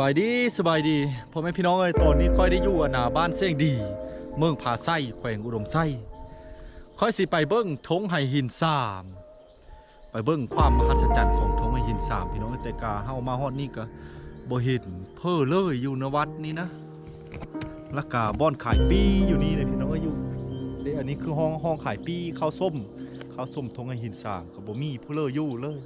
สบายดีสบายดีพ่อแม่พี่น้องเอ้ยตอนนี้ค่อยได้อยู่หน้าบ้านเสียงดี เมืองผาไส้แขวงอุดมไส้ค่อยสิไปเบิ้งทงไห่หินสามไปเบิ้งความมหัศจรรย์ของทงไห่หินสามพี่น้องแต่กาเฮามาฮอดนี่ก็บ่เห็นเพ้อเลยอยู่ในวัดนี่นะแล้วก็บ่อนขายปีอยู่นี่เลยพี่น้องเอ้ยอยู่เด้อันนี้คือห้องห้องขายปีข้าวส้มข้าวส้มทงไห่หินสามก็บ่มีผู้เลออยู่เลย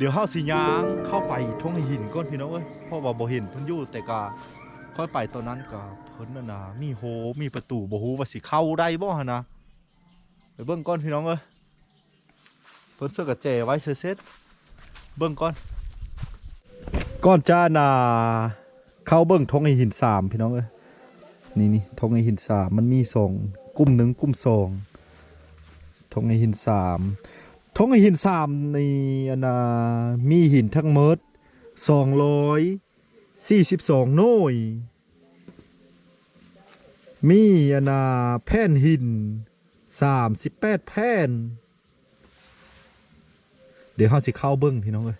เดี๋ยวเฮาสิย่างเข้าไปทงหินก้อนพี่น้องเอ้ยพราะว่าบ่เห็นเพิ่นอยู่แต่ก็ค่อยไปตอนนั้นก็เพิ่นน่ะนะมีโหมีประตูบ่ฮู้ว่าสิเข้าได้บ่หั่นนะไปเบิ่งก่อนพี่น้องเอ้ยเพิ่นเสื้อกระแจไว้เสร็จเบิ่งก่อนก่อนจะน่ะเข้าเบิ่งทงหินสามพี่น้องเอ้ยนี่นี่ทงหินสามมันมีสองกลุ่มหนึ่งกลุ่มสองทงหินสาม ทงหินสามในอันนามีหินทั้งหมดสองร้อยสี่สิบสองหน่วย มีอันนาแผ่นหินสามสิบแปดแผ่น เดี๋ยวเขาสิเข้าเบิ้งพี่น้องเอ้ย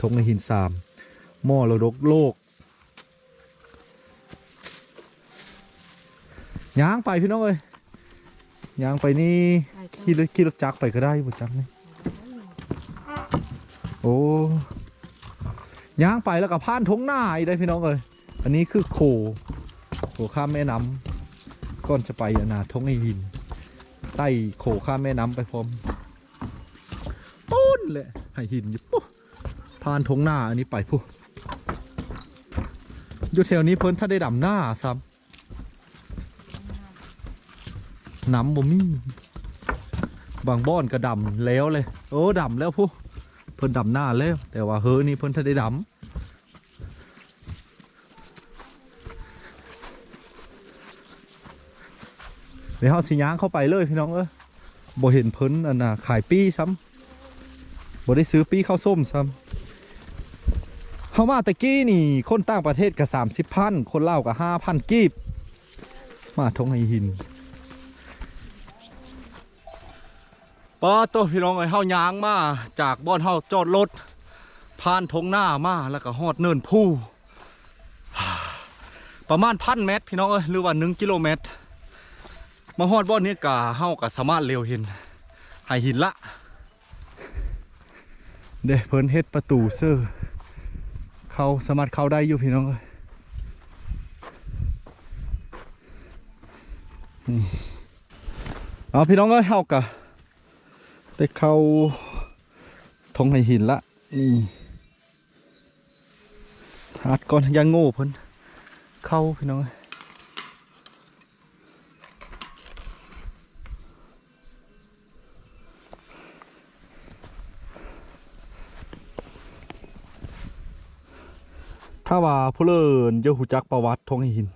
ทงหินสามมอระดกโลกย่างไปพี่น้องเอ้ยย่างไปนี่ขี่รถขี่รถจักรไปก็ได้บ่จักรนี่โอ้ย่างไปแล้วก็ผ่านทงหน้าอีกได้พี่น้องเอ้ยอันนี้คือโขโขข้ามแม่น้ำก่อนจะไปอนาทงไอหิน ใต้โขข้ามแม่น้ำไปพร้อมปุ้นเลยไอหินอยู่ปุ๊ผ่านทงหน้าอันนี้ไปปุ๊อยู่แถวนี้เพิ่นถ้าได้ดำหน้าซ้ำน้ำบ่มีบางบ้อนก็ดำแล้วเลย โอ้ดำแล้วพู้ เพิ่นดำหน้าแล้ว แต่ว่าเฮ้อนี่เพิ่นทันได้ดำเดี๋ยวเฮาสิย่างเข้าไปเลยพี่น้องเอ้ยบ่เห็นเพิ่นอันน่ะขายปี้ซ้ำบ่ได้ซื้อปี้ข้าวส้มซ้ำเฮามาตะกี้นี่คนต่างประเทศก็สามสิบพันคนเล่าวก็ห้าพันกีบ มาทงไห้หิน ป้าโตพี่น้องไอ้เฮายางมาจากบ้านเฮาจอดรถผ่านทงหน้ามาแล้วก็ฮอดเนินผู้ประมาณพันเมตร พี่น้องเอ้ยหรือว่าหนึ่งกิโลเมตร มาฮอดบ้านนี้กะเฮาก็สามารถเลี้ยวเห็นหายหินละเด้เพิ่นเฮ็ดประตูเสื้อเขาสามารถเข้าได้อยู่พี่น้องเอ้ยเอาพี่น้องเอ้ยเฮากะ ได้เข้าทงให้หินละนี่หัดก่อนยังโง่เพิ่นเข้าพี่น้องถ้าว่าผู้เลินเยาหูจักประวัติทงให้หิน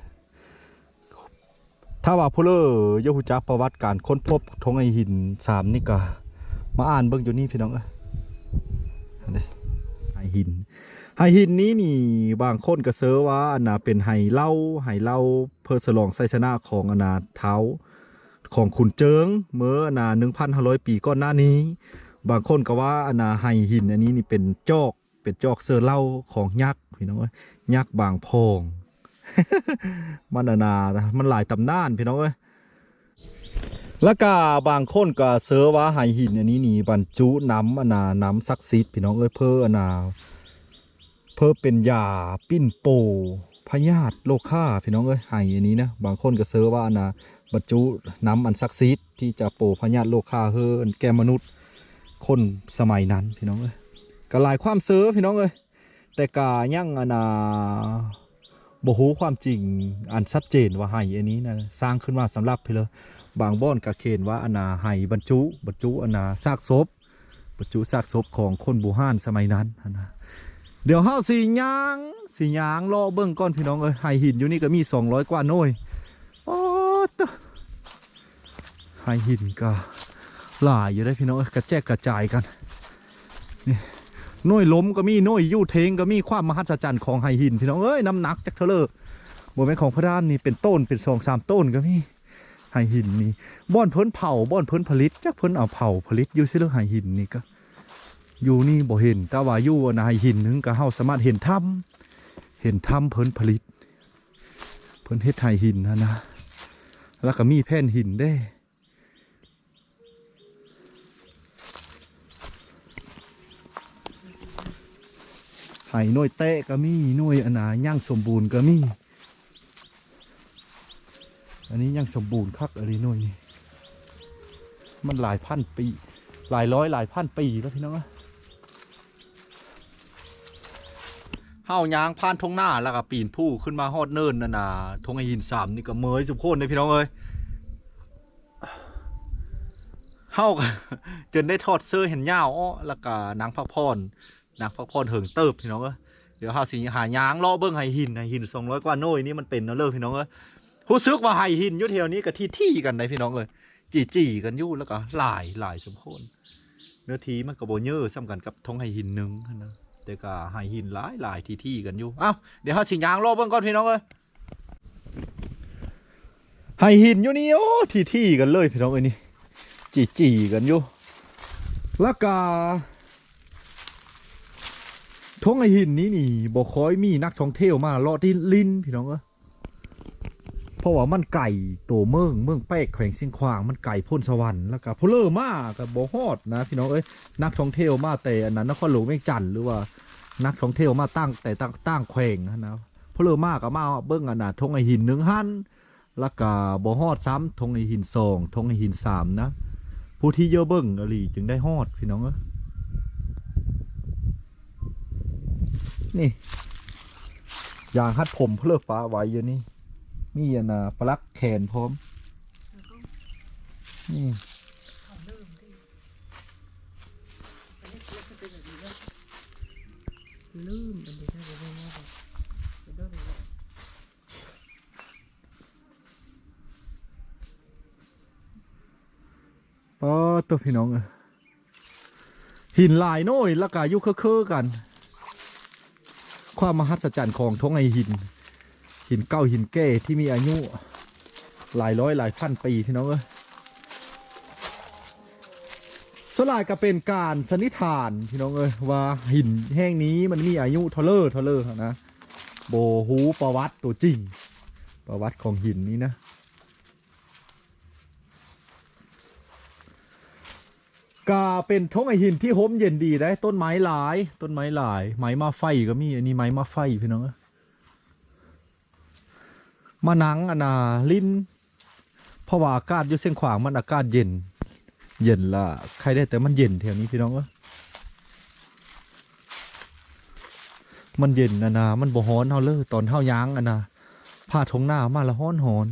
ถ้าว่าผู้เลอเยาหูจักประวัติการค้นพบทงไอหินสามนี่ก็ มาอ่านเบิ่งอยู่นี่พี่น้องเอ้ยไอหินไฮหินนี้นี่บางคนก็เซอร์ว่าอันน่ะเป็นไฮเล่าไฮเล่าเพื่อสลองไซชนะของอนาเท้าของขุนเจิงเมื่ออนาหนึ่งพันห้าร้อยปีก่อนหน้านี้ บางคนก็ว่าอนาไฮหินอันนี้นี่เป็นจอกเป็นจอกเซอร์เล่าของยักษ์พี่น้องเอ้ยยักษ์บางพองมันอานานะมันหลายตำนานพี่น้องเอ้ย แล้วก็บางคนก็เสือว่าไหหินอันนี้นี่บรรจุน้ำอนาน้ำซักซิดพี่น้องเอ้ยเพื่ออนาเพื่อเป็นยาปิ้นโปพยาธิโรคข้าพี่น้องเอ้ยไหอันนี้นะบางคนก็เสือว่าอนาบรรจุน้ำอันซักซิดที่จะโปพยาธิโรคข้าเฮือแก่มนุษย์ คนสมัยนั้นพี่น้องเอ้ยก็หลายความเสือพี่น้องเอ้ยแต่กายังอนาบ่ฮู้ความจริงอันชัดเจนว่าไห้อันนี้นะสร้างขึ้นมาสำหรับเพลอ บางบ่อนก็เคนว่าอนาไห้บรรจุบรรจุอนาซากศพบรรจุซากศพของคนบูฮานสมัยนั้นนะเดี๋ยวเฮาสิย่างสิย่างรอเบิ่งก่อนพี่น้องเอ้ยไห้หินอยู่นี่ก็มี200กว่าน่วยโอ้ตไห้หินก็หลายอยู่ได้พี่น้องเอ้ยกระแจกกระจายกันนี่น่วยล้มก็มีน่วยยู่เทงก็มีความมหัศจรรย์ของไฮหินพี่น้องเอ้ยน้ำหนักจากเทเลอร์บนเป็นของพระด้านนี่เป็นต้นเป็นสองสามต้นก็มี ไฮหินนี่บ่อนเพิ่นเผาบ่อนเพิ่นผลิตจากเพิ่นเอาเผาผลิตอยู่ซิเรื่องไฮหินนี่ก็อยู่นี่บ่เห็นแต่ว่าอยู่อันนะหินนึงก็เฮาสามารถเห็นถ้ำเห็นถ้ำเพิ่นผลิต เพิ่นเฮ็ดไห้หินนะนะแล้วก็มีแผ่นหินได้ไห้หน่วยเตะก็มีน่วยอนนาย่างสมบูรณ์ก็มี อันนี้ยังสมบูรณ์คักอะไรหน่วยนี่มันหลายพันปี หลายร้อยหลายพันปีแล้วพี่น้องอะเฮายางผ่านทงหน้าแล้วก็ปีนผู้ขึ้นมาฮอดเนินน่ะนะทงไอหินสามนี่ก็เมยสุโคนเลยพี่น้องเอ้ยเฮาก็จนได้ทอดเสื้อเห็นยาวอ้อแล้วก็นางพักพรนางพักพรเหิงเติบพี่น้องเอ้ยเดี๋ยวเฮาสิหายางลาะเบิ่งไห้หินไห้หินสองร้อยกว่าโน่ยนี่มันเป็นเนาะเลิกพี่น้องเอ้ย ผู้ซึกว่าไห้หินอยู่แถวนี้ก็ที่ที่กันได้พี่น้องเลยจีจีกันอยู่แล้วก็หลายหลายสมควรเนื้อทีมันก็บ่เยอะซ้ำกันกับท้องไห้หินหนึ่งนะแต่ก็ไห้หินหลายหลายที่ที่กันอยู่อ้าวเดี๋ยวเฮาสิยางรอบเบิ่งก่อนพี่น้องเอ้ยไห้หินอยู่นี่โอ้ที่ที่กันเลยพี่น้องเอ้ยนี่จีจีกันอยู่แล้วก็ท้องไห้หินนี้นี่บ่คอยมีนักท่องเที่ยวมาลาะที่ลินพี่น้องเอ้ย เพราะว่ามันไก่โตเมืองเมืองแป๊กแขวงเสียงขวางมันไก่พ่นสวรรค์แล้วก็พลเลอร์มากกับบ่ฮอดนะพี่น้องเอ้ยนักท่องเที่ยวมาแต่อันนั้นนครหลวงเวียงจันทน์หรือว่านักท่องเที่ยวมาตั้งแต่ตั้งตั้งแขวงนะพลเลอร์มาก็มาเบิ่งอันน่ะทงไอหินหนึ่งหันแล้วก็บ่ฮอดซ้ำทงไอหินสองทงไอหินสามนะ ผู้ที่เยอะเบิ่งอหลีจึงได้ฮอดพี่น้องเอ้ยนี่ยางฮัดผมเพลอฟ้าไว้อยู่นี่ มีอันน่ะปลักแขนพร้อมนี่ลืมอันนี้ถ้าจะไม่แน่บอกจะโดนเลยปอตัวพี่น้องเอ้ยหินหลายโน้อยแล้วก็อยุคเคอๆกัน ความมหัศจรรย์ของท้องไอหิน หินเก้าหินแก่ที่มีอายุหลายร้อยหลายพันปีพี่น้องเอ้ยสลายก็เป็นการสันนิษฐานพี่น้องเอ้ยว่าหินแห้งนี้มันมีอายุเทเลอร์เทเลอร์นะโบฮูประวัติตัวจริง ประวัติของหินนี้นะก็เป็นทงไอหินที่โฮมเย็นดีได้ต้นไม้หลาย ต้นไม้หลาย ไม้มาไฟก็มีอันนี้ไม้มาไฟพี่น้องเอ้ย มานังอนาลิ้นเพราะว่าอากาศอยู่เส้นขวางมันอากาศเย็น เย็นละใครได้แต่มันเย็นแถวนี้พี่น้องเอ้ยมันเย็นอันนามันบ่ฮ้อนเฮาเลยตอนเฮายางอันาผ้าทงหน้ามาละฮ้อนหอน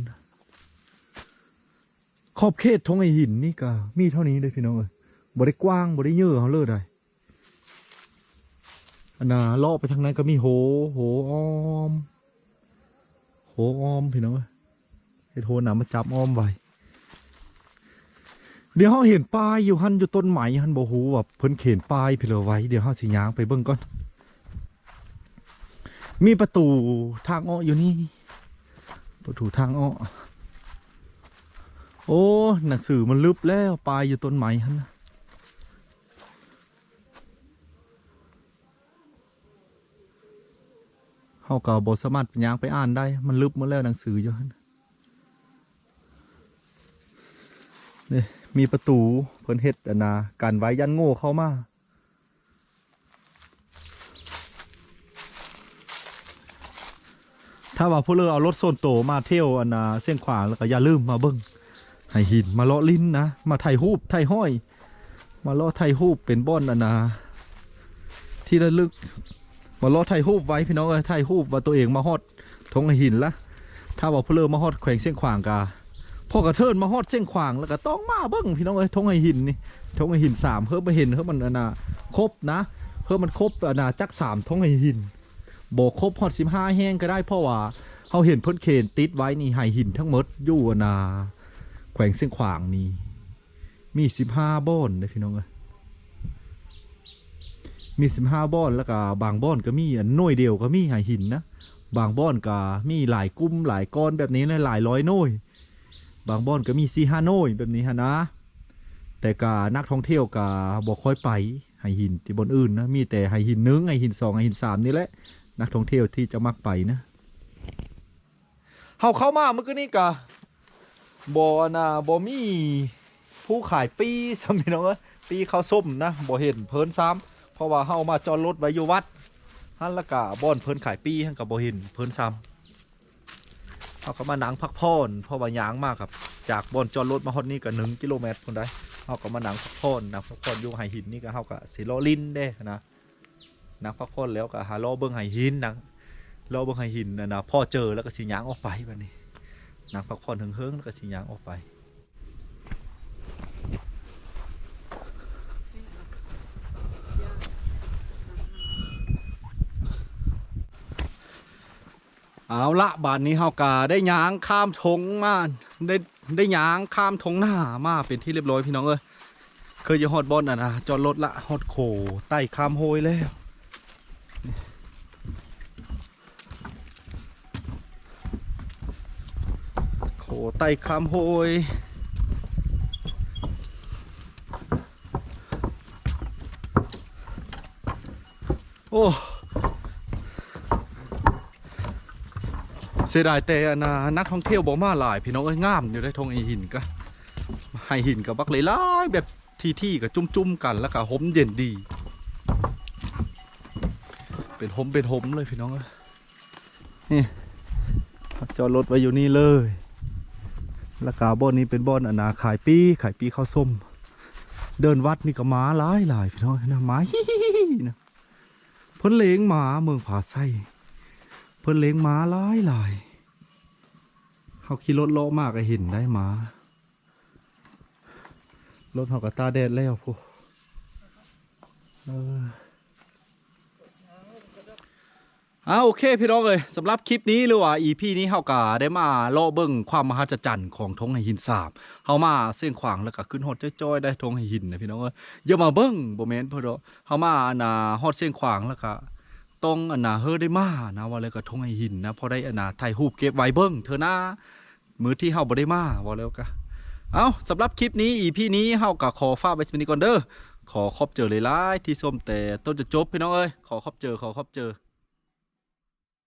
ขอบเขตทงไอหินนี่ก็มีเท่านี้เลยพี่น้องเอ้ยบริกว้างบริเยอะเขาเลยได้อันน่ะเลาะไปทางนั้นก็มีโหโหอ้อม โหอ้อมพี่น้องเอ้ยไอ้โทนหน่ะมาจับอ้อมไว้เดี๋ยวเขาเห็นป้ายอยู่หันอยู่ต้นไหมหันบ่ฮู้ว่าเพิ่นเขียนป้ายเพลอไว้เดี๋ยวเขาสิยางไปเบิ่งก่อน มีประตูทางอ้ออยู่นี่ประตูทางอ้อโอ้หนังสือมันลึบแล้วปลายอยู่ต้นไม้ฮันนะ เฮาก็บสามารถยางไปอ่านได้ มันลึบมาแล้วหนังสืออยู่ฮันนี่มีประตูเพิ่นเฮ็ดอันนาการไว้ยันโง่เข้ามาถ้าว่าผู้เลือเอารถโซนโตมาเที่ยวอันนาเส้นขวางแล้วก็อย่าลืมมาเบิ่งให้หินมาเลาะลิ้นนะมาไถ่ายรูปถ่ห้อย มาเลาะถ่ายรูปเป็นบ้อนอันนาที่ระลึก มาลาะถ่ายรูปไว้พี่น้องเอ้ยถ่ายรูปว่าตัวเองมาฮอดทงหินละถ้าว่าเพลอมาฮอดแขวงเส้นขวางกาพ่อกระเทินมาฮอดเส้นขวางแล้วก็ต้องมาเบิ้งพี่น้องเอ้ยทงหินนี่ทงหินสามเพิ่มมาเห็นเพิ่มมันอนาครบนะ เพิ่มมันครบอนาจักสามทงหินโบครบฮอดสิบห้าแห้งก็ได้เพราะว่าเขาเห็นเพิ่นเขนติดไว้นี่ไหหินทั้งหมดอยู่อนาแขวงเส้นขวางนี่มีสิบห้าบ้อนนะพี่น้องเอ้ย มีสิบห้าบ้อนแล้วก็บางบ้อนก็มีอันหน่วยเดียวก็มีหายหินนะบางบ้อนก็มีหลายกลุ่มหลายก้อนแบบนี้เลยหลายร้อยหน่วยบางบ้อนก็มีสี่ห้าหน่วยแบบนี้ฮะนะ แต่ก็นักท่องเที่ยวก็บอกค่อยไปไหหินที่บนอื่นนะมีแต่ไหหินหนึ่งไหหินสองไหหินสามนี่แหละนักท่องเที่ยวที่จะมักไปนะเฮาเข้ามาเมื่อกี้นี่กะบ่น่ะบ่มีผู้ขายปีสำพี่น้องปีข้าวส้มนะบ่เห็นเพิ่นซ้ำ ราะว่าเฮามาจอดรถไว้อยู่วัดฮั่นละกะบ่อนเพิ่นขายปีหั่นก็บ่เห็นเพิ่นซ้ำเขาก็มาหนังพักผ่อนเพราะว่ายางมากครับ จากบ่อนจอดรถมาฮอดนี่ก็หนึ่งกิโลเมตรคนได้เขาก็มาหนังพักผ่อนหนังพักผ่อนอยู่ไหหินนี่ก็เขาก็สิรอลินเด้นะหนังพักผ่อนแล้วก็หารอเบิ่งไหหินนังรอเบิ่งไหหินนะนะพ่อเจอแล้วก็สิยางออกไปบัดนี้หนังพักผ่อนเฮิงๆแล้วก็สิยางออกไป เอาละบานนี้เฮากาได้ยางข้ามทงมาได้ได้ยางข้ามทงหน้ามาเป็นที่เรียบร้อยพี่น้องเอ้ยเคยจะฮอดบอลอะนะจอดรถละฮอดโขไต่ข้ามโฮยแล้วโขไต่ข้ามโฮยโอ้ เสียดายแต่อันนะนักท่องเที่ยวบอกมาหลาย พี่น้องเอ้ยงามอยู่ได้ทงไอหินก็ไฮหินกับบักเลยลายแบบที่ที่ๆกับจุ่มๆกันแล้วก็หมเย็นดี เป็นหมเป็นหมเลยพี่น้องเอ้ยนี่จอดรถไว้อยู่นี่เลยแล้วก็บ่อนนี้เป็นบ่อนอนนาขายปีขายปีข้าวส้ม เดินวัดนี่ก็หมาหลายหลายพี่น้องนะหมาฮิฮิฮิฮินะเพิ่นเลี้ยงหมาเมืองผาไส้ เพิ่นเลี้ยงม้าหลายหลายเขาขี่รถเลมากก็เห็นได้ม้ารถเขาก็ตาแดดแล้วพูเอออ่าโอเคพี่น้องเลยสำหรับคลิปนี้หรือว่า EP นี้เฮากะได้มาเลาะเบิ่งความมหัศจรรย์ของทงหินสาบเฮามาเส้นขวางแล้วก็ขึ้นฮอดจ้อยๆได้ทงหินนะพี่น้องเอ้ยอย่ามาเบิ่งบ่แม่นเพิ่นดอกเฮามาอนน่ะฮอดเส้นขวางแล้วก็ ต้องอันนาเฮอได้มานะว่าแล้วก็ทงไอหินนะพอได้อันนาถ่ายรูปเก็บไว้เบิ้งเธอหน้ามือที่เฮาบ่ได้มาว่าแล้วก็เอาสำหรับคลิปนี้อีพี่นี้เฮาก็ขอฝากไว้สมินิก่อนเด้อขอขอบเจอเลยไล่ที่ชมแต่ต้นจะจบพี่น้องเอ้ยขอขอบเจอขอขอบเจอ